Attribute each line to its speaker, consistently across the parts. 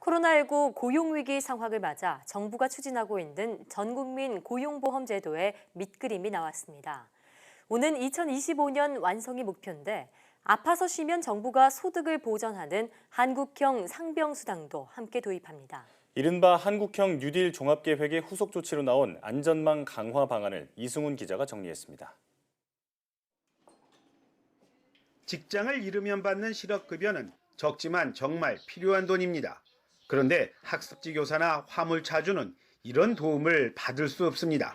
Speaker 1: 코로나19 고용위기 상황을 맞아 정부가 추진하고 있는 전국민 고용보험제도의 밑그림이 나왔습니다. 오는 2025년 완성이 목표인데 아파서 쉬면 정부가 소득을 보전하는 한국형 상병수당도 함께 도입합니다.
Speaker 2: 이른바 한국형 뉴딜 종합계획의 후속 조치로 나온 안전망 강화 방안을 이승훈 기자가 정리했습니다.
Speaker 3: 직장을 잃으면 받는 실업급여는 적지만 정말 필요한 돈입니다. 그런데 학습지 교사나 화물차주는 이런 도움을 받을 수 없습니다.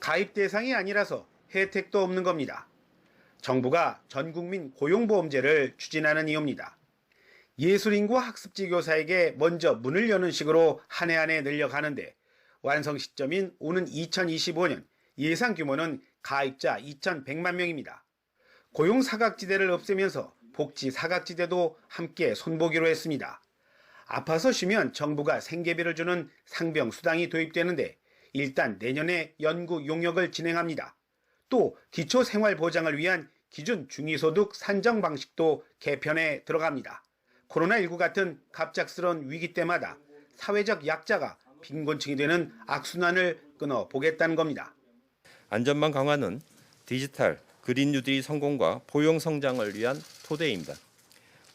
Speaker 3: 가입 대상이 아니라서 혜택도 없는 겁니다. 정부가 전국민 고용보험제를 추진하는 이유입니다. 예술인구 학습지 교사에게 먼저 문을 여는 식으로 한 해 한 해 늘려가는데 완성 시점인 오는 2025년 예상 규모는 가입자 2,100만 명입니다. 고용 사각지대를 없애면서 복지 사각지대도 함께 손보기로 했습니다. 아파서 쉬면 정부가 생계비를 주는 상병 수당이 도입되는데 일단 내년에 연구 용역을 진행합니다. 또 기초 생활 보장을 위한 기준 중위소득 산정 방식도 개편에 들어갑니다. 코로나19 같은 갑작스러운 위기 때마다 사회적 약자가 빈곤층이 되는 악순환을 끊어 보겠다는 겁니다.
Speaker 4: 안전망 강화는 디지털 그린 뉴딜 성공과 포용 성장을 위한 토대입니다.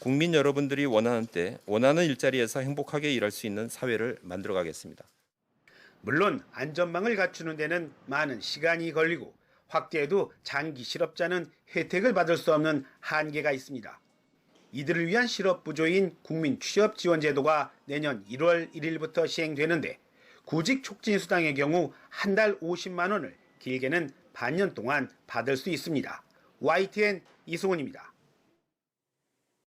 Speaker 4: 국민 여러분들이 원하는 때 원하는 일자리에서 행복하게 일할 수 있는 사회를 만들어 가겠습니다.
Speaker 3: 물론 안전망을 갖추는 데는 많은 시간이 걸리고 확대해도 장기 실업자는 혜택을 받을 수 없는 한계가 있습니다. 이들을 위한 실업 부조인 국민 취업 지원 제도가 내년 1월 1일부터 시행되는데 구직 촉진 수당의 경우 한 달 50만 원을 길게는 반년 동안 받을 수 있습니다. YTN 이승훈입니다.